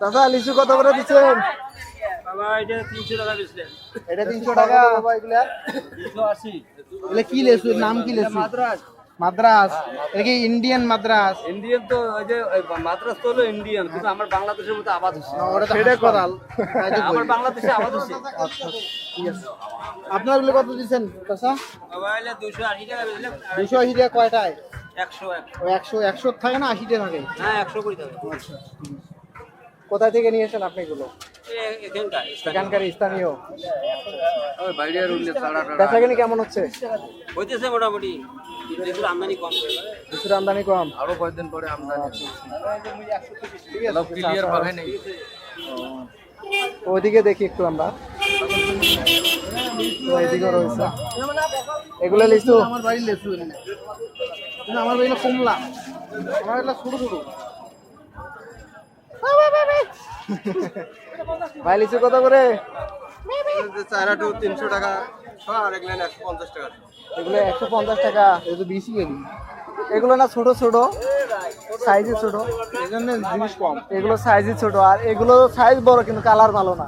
চাচা লিচু কত করে দিচ্ছেন? বাবা এটা তিনশো টাকা এগুলা? কি লেচু? নাম কি লেচু? মাদ্রাস মাদ্রাস এটা কি ইন্ডিয়ান মাদ্রাস ইন্ডিয়ান তো ওই যে মাদ্রাস তো হলো ইন্ডিয়ান কিন্তু আমার বাংলাদেশের মতো আবাদ হচ্ছে। ওটা তো সেটা করাল। আমার বাংলাদেশে আবাদ হচ্ছে। আচ্ছা ঠিক আছে। আপনারগুলো কত দিচ্ছেন চাচা? দুশো আশি টাকা দুশো আশি টাকা কয়টায়? একশো একশো একশো থাকে না আশিটা থাকে? হ্যাঁ একশো কুড়ি টাকা। কোথায় থেকে নিয়ে এসেন আপনি এগুলো? এখানকার এখানকার স্থানীয়। বেচাকেনি কেমন হচ্ছে? হইতেছে মোটামুটি। আমদানি কম। কিছুর আমদানি কম। আরও কয়েকদিন পরে আমদানি। ঠিক আছে ক্লিয়ার পাবে নেই। তো ওইদিকে দেখি একটু আমরা। তো এইদিকে রয়েছে। এগুলো লিচু? আমার বাড়ির লিচু আমার বাড়ি কমলা। আমার এগুলো ছোট ছোট। ভাই, লিচু কত করে? তিনশো টাকা আর এগুলো একশো পঞ্চাশ টাকা। এগুলো একশো পঞ্চাশ টাকা এগুলো এগুলো না জিনিস কম এগুলো আর সাইজ বড়, কিন্তু কালার ভালো না।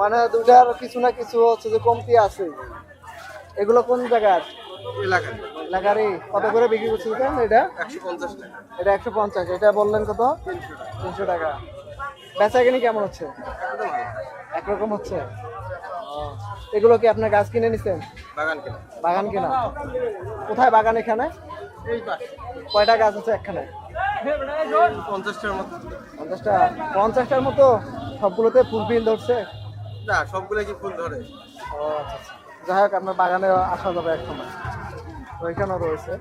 মানে দুটার কিছু না কিছু হচ্ছে যে কমতি আছে। এগুলো কোন জায়গার এলাকায়। লাগারি কত করে বিক্রি করছিলেন এটা? এটা? একশো পঞ্চাশ। এটা বললেন কত? তিনশো টাকা। বেচা কিনি কেমন হচ্ছে? একরকম হচ্ছে? এগুলো কি আপনার গাছ কিনে নিছেন? বাগান কেনা। বাগান কিনা। কোথায় বাগান এখানে? এই পাশ। কয়টা গাছ আছে এখানে? পঞ্চাশটার মতো। পঞ্চাশটা? পঞ্চাশটার মতো? সবগুলোতে ফুল বিল ধরছে? না সবগুলো কি ফুল ধরে? ও আচ্ছা আচ্ছা। যাই হোক আপনার বাগানে আসা যাবে এক সময়। ওইখানেও রয়েছে।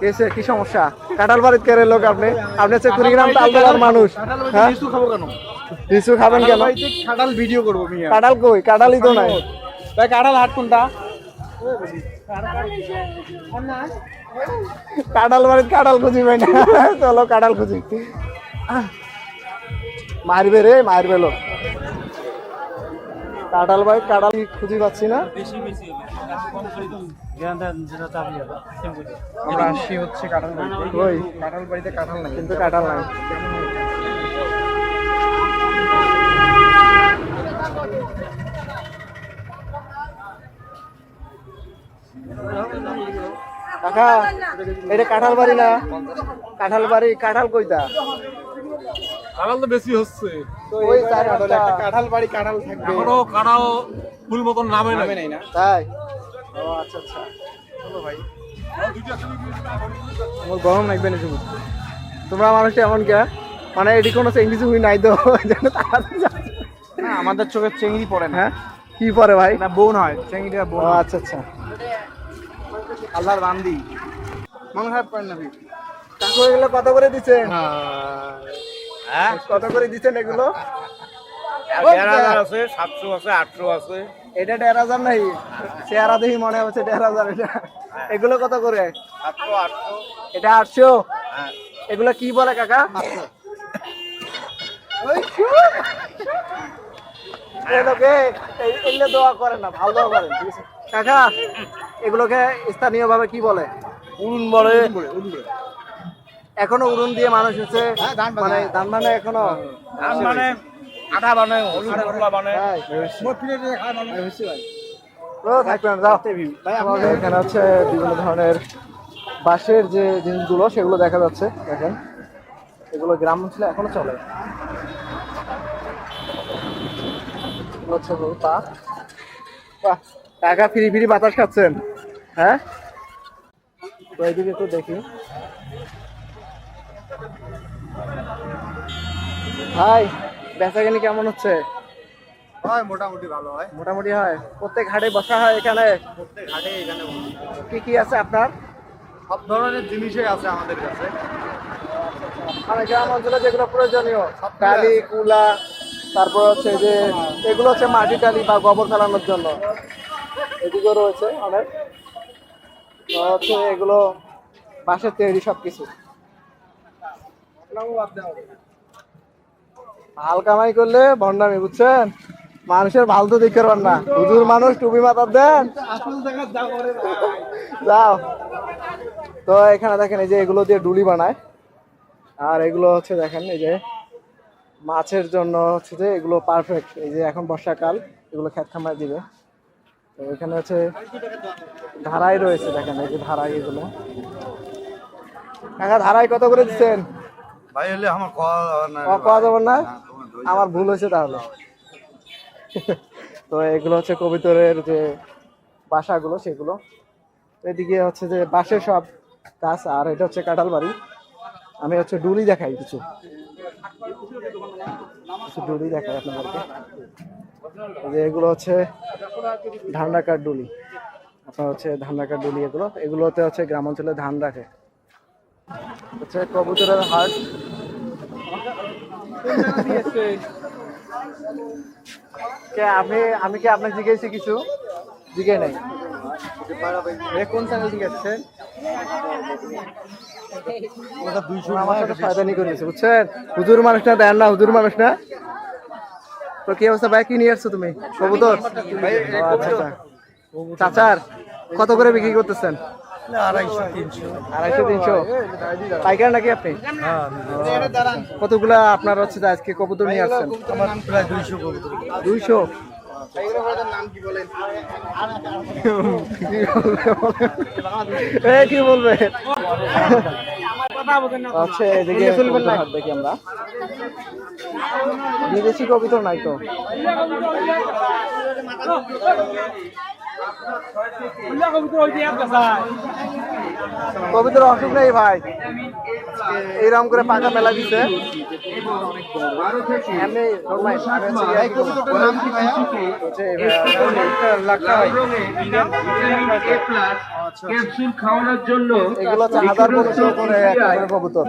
কেসে কি সমস্যা? কাঁঠাল বাড়িতে কেড়ে লোক আপনি? আপনি হচ্ছে কুড়িগ্রাম তালতলার মানুষ। হ্যাঁ? খাব কেন? লিচু খাবেন কেন? কাঁঠাল ভিডিও করব কাঁঠাল কই? কাঁঠালই তো নাই। ভাই কাঁঠাল হাট কোনটা? কাঁঠাল বাড়িতে কাঁঠাল খুঁজি পাই না। চলো কাঁঠাল খুঁজি। মারবে রে মারবে লোক। কাঁঠাল বাড়িতে কাঁঠাল খুঁজে পাচ্ছি না। আমরা হচ্ছে কাঁঠাল বাড়িতে। কাঁঠাল বাড়িতে কাঁঠাল নাই। কিন্তু কাঁঠাল নাই। কাকা এটা কাঁঠাল বাড়ি না? কাঁঠাল বাড়ি কাঁঠাল কইতা কাঁঠাল তো বেশি হচ্ছে। ওই চার পাঁচটা। কাঁঠাল বাড়ি কাঁঠাল থাকবে। এখনও কাঁঠাল ফুল মতন নামে নামে নাই না? তাই? ও আচ্ছা আচ্ছা। চলো ভাই। আমার গরম লাগবে না শুধু। তোমরা মানুষটা এমন কে? মানে এটি কোনো হুই নাই তো যেন আমাদের চোখে চেংড়ি পড়ে না। হ্যাঁ? কি পরে ভাই? না বোন হয় চেংড়িটা ও বোন আচ্ছা আচ্ছা। আল্লাহর বান্দি। মন খারাপ করেন না ভাই। কাকু এগুলো কত করে দিচ্ছেন কত করে দিচ্ছেন এগুলো? আছে সাতশো আছে আটশো আছে। এটা দেড় হাজার নাই চেহারা দেখি মনে হচ্ছে দেড় হাজার এটা। এগুলো কত করে? এটা আটশো? এগুলো কি বলে কাকা? এই এগুলো দোয়া করে না ভালো দোয়া করেন কাকা এগুলোকে স্থানীয় ভাবে কি বলে? উড়ুন বলে। এখনও উড়ুন দিয়ে মানুষ হচ্ছে মানে ধান মানে এখনও। ধান মানে আটা বানায় হলুদ মশলা বানায়। তাই? ও, থাকবেন, যাও। আমাদের এখানে হচ্ছে বিভিন্ন ধরনের বাঁশের যে জিনিসগুলো সেগুলো দেখা যাচ্ছে দেখেন। এগুলো গ্রাম অঞ্চলে এখনও চলে। টাকা ফিরি ফিরি বাতাস খাচ্ছেন। হ্যাঁ? তো এইদিকে একটু দেখি। ভাই বেচাকেনি কেমন হচ্ছে? হয় মোটামুটি ভালো হয়। মোটামুটি হয়। প্রত্যেক হাটে বসা হয় এখানে? প্রত্যেক হাটে এখানে কি কি আছে আপনার? সব ধরনের জিনিসই আছে আমাদের কাছে। মানে গ্রাম অঞ্চলে যেগুলো প্রয়োজনীয় টালি কুলা তারপর হচ্ছে যে এগুলো হচ্ছে মাটি টালি বা গোবর ফেলানোর জন্য। এদিকেও রয়েছে অনেক। হচ্ছে এগুলো বাঁশের তৈরি সব কিছু হাল কামাই করলে ভণ্ডামি বুঝছেন? মানুষের ভালো তো দেখতে পার না। হুজুর মানুষ, টুপি মাথার দেন। যাও। তো এখানে দেখেন, এই যে এগুলো দিয়ে ডুলি বানায়। আর এগুলো হচ্ছে দেখেন, এই যে মাছের জন্য হচ্ছে যে এগুলো পারফেক্ট এই যে এখন বর্ষাকাল, এগুলো খেত খামার দিবে। তো এখানে হচ্ছে ধারাই রয়েছে, দেখেন, এই যে ধারাই এগুলো। ধারাই কত করে দিচ্ছেন? ভাই হলে আমার খাওয়া না ক- কওয়া যাবে না আমার ভুল হয়েছে তাহলে। তো এগুলো হচ্ছে কবিতরের যে বাসাগুলো সেগুলো। এদিকে হচ্ছে যে বাঁশের সব গাছ আর এটা হচ্ছে কাঁঠাল বাড়ি আমি হচ্ছে ডুলি দেখাই কিছু। কিছু ডুলি দেখাই আপনাদেরকে। যে এগুলো হচ্ছে ধান রাখার ডুলি। আপনার হচ্ছে ধান রাখার ডুলি এগুলো। এগুলোতে হচ্ছে গ্রাম অঞ্চলে ধান রাখে। হচ্ছে কবুতরের হাট। কে আপনি আমি কি আপনাকে জিজ্ঞেসি কিছু? জিজ্ঞে নাই। কোন চ্যানেল থেকে আসছেন আমার সাথে শয়তানি করে বুঝছেন? হুজুর মানুষ না দেন না হুজুর মানুষ না। তো কি অবস্থা? ভাই কি নিয়ে আসছো তুমি? কবুতর? আচ্ছা আচ্ছা। চাচার কত করে বিক্রি করতেছেন? আড়াইশো তিনশো। আড়াইশো তিনশো? পাইকার নাকি আপনি? কতগুলা আপনার হচ্ছে আজকে কবুতর নিয়ে আসছেন? আমার প্রায় দুইশো কবুতর। দুইশো? নাম কি বলেন? এ বলবে? আচ্ছা এদিকে দেখি আমরা। বিদেশি কবিতর নাই তো? কবিতর অসুখ নেই ভাই এইরকম করে পাকা মেলা দিছে এমনি লাক্ষা হয়। ক্যাপসুল খাওয়ানোর জন্য এগুলো হচ্ছে হাজার পনেরোশো করে একটা করে কবুতর।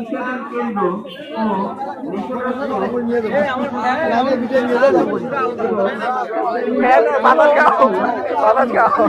হ্যাঁ, বাতাস খাও। বাতাস খাও।